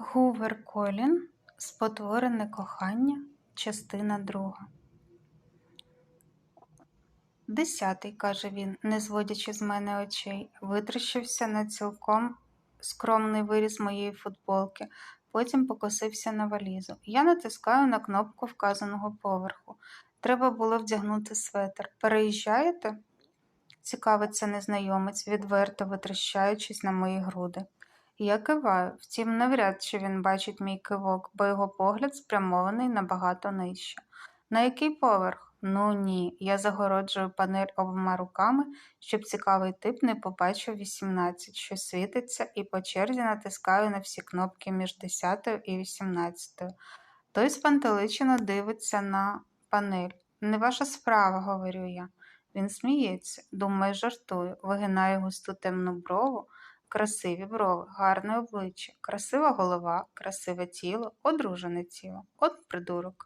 Гувер Колін Спотворене кохання, частина друга. Десятий, каже він, не зводячи з мене очей, витріщився на цілком скромний виріз моєї футболки, потім покосився на валізу. Я натискаю на кнопку вказаного поверху. Треба було вдягнути светр. Переїжджаєте? цікавиться незнайомець, відверто витріщаючись на мої груди. Я киваю, втім, навряд чи він бачить мій кивок, бо його погляд спрямований набагато нижче. На який поверх? Ну ні, я загороджую панель обома руками, щоб цікавий тип не побачив 18, що світиться, і по черзі натискаю на всі кнопки між 10 і 18. Той спантеличено дивиться на панель. Не ваша справа, говорю я. Він сміється, думає, жартую, вигинає густу темну брову. Красиві брови, гарне обличчя, красива голова, красиве тіло, одружене тіло, от придурок.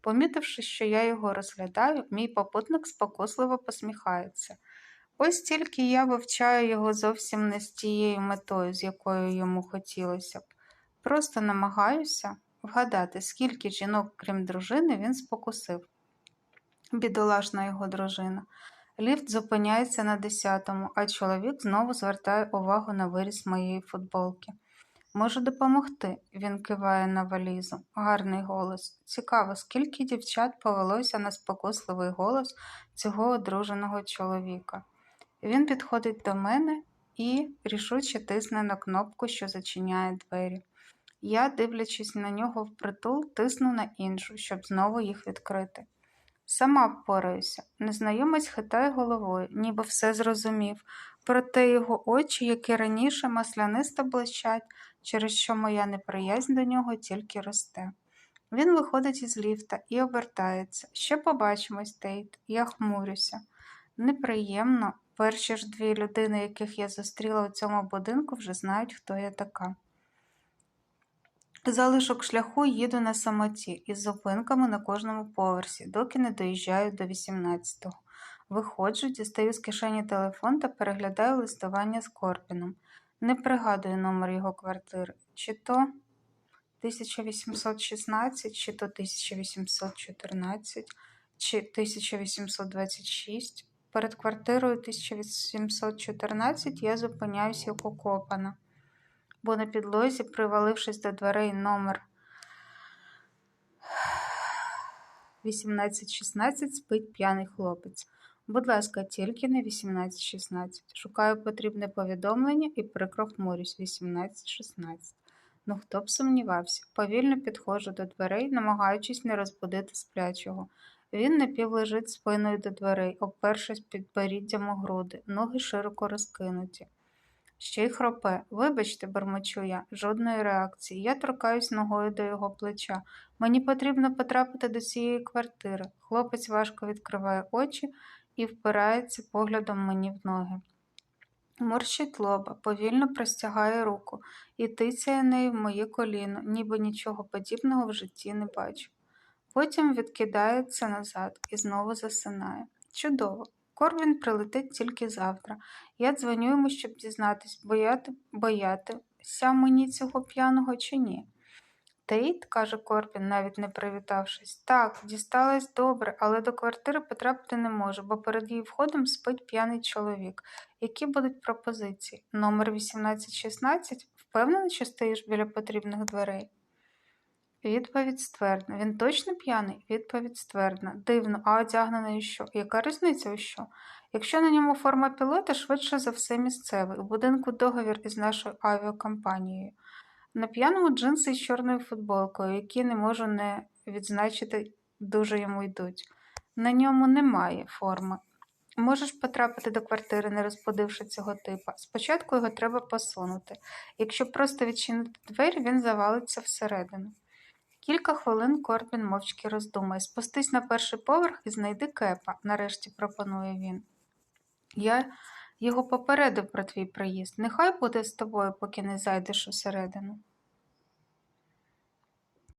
Помітивши, що я його розглядаю, мій попутник спокусливо посміхається. Ось тільки я вивчаю його зовсім не з тією метою, з якою йому хотілося б. Просто намагаюся вгадати, скільки жінок, крім дружини, він спокусив. Бідолашна його дружина. Ліфт зупиняється на десятому, а чоловік знову звертає увагу на виріс моєї футболки. Можу допомогти, він киває на валізу. Гарний голос. Цікаво, скільки дівчат повелося на спокусливий голос цього одруженого чоловіка. Він підходить до мене і рішуче тисне на кнопку, що зачиняє двері. Я, дивлячись на нього впритул, тисну на іншу, щоб знову їх відкрити. Сама впораюся. Незнайомець хитає головою, ніби все зрозумів, проте його очі, які раніше маслянисто блищать, через що моя неприязнь до нього тільки росте. Він виходить із ліфта і обертається. Ще побачимось, Тейт. Я хмурюся. Неприємно, перші ж дві людини, яких я зустріла у цьому будинку, вже знають, хто я така. Залишок шляху їду на самоті із зупинками на кожному поверсі, доки не доїжджаю до 18-го. Виходжу, дістаю з кишені телефон та переглядаю листування з Корпіном. Не пригадую номер його квартири. Чи то 1816, чи то 1814, чи 1826. Перед квартирою 1814 я зупиняюсь як окопана бо на підлозі, привалившись до дверей номер 1816, спить п'яний хлопець. Будь ласка, тільки не 1816. Шукаю потрібне повідомлення і прикро хмурюсь 1816. Ну хто б сумнівався, повільно підходжу до дверей, намагаючись не розбудити сплячого. Він напівлежить спиною до дверей, опершись під боріддям у груди, ноги широко розкинуті. Ще й хропе. Вибачте, бормочу я, жодної реакції. Я торкаюсь ногою до його плеча. Мені потрібно потрапити до цієї квартири. Хлопець важко відкриває очі і впирається поглядом мені в ноги. Морщить лоба, повільно простягає руку і тицяє нею в моє коліно, ніби нічого подібного в житті не бачу. Потім відкидається назад і знову засинає. Чудово! Корвін прилетить тільки завтра. Я дзвоню йому, щоб дізнатись, бояти, боятися мені цього п'яного чи ні. Тейт, каже Корбін, навіть не привітавшись, так, дісталась добре, але до квартири потрапити не можу, бо перед її входом спить п'яний чоловік. Які будуть пропозиції? Номер 1816? Впевнений, що стоїш біля потрібних дверей? Відповідь ствердна. Він точно п'яний? Відповідь ствердна. Дивно, а одягнений що? Яка різниця у що? Якщо на ньому форма пілота, швидше за все місцевий. У будинку договір із нашою авіакомпанією. На п'яному джинси з чорною футболкою, які не можу не відзначити, дуже йому йдуть. На ньому немає форми. Можеш потрапити до квартири, не розбудивши цього типа. Спочатку його треба посунути. Якщо просто відчинити двері, він завалиться всередину. Кілька хвилин Корбін мовчки роздумає. Спустись на перший поверх і знайди кепа, нарешті пропонує він. Я його попередив про твій приїзд. Нехай буде з тобою, поки не зайдеш усередину.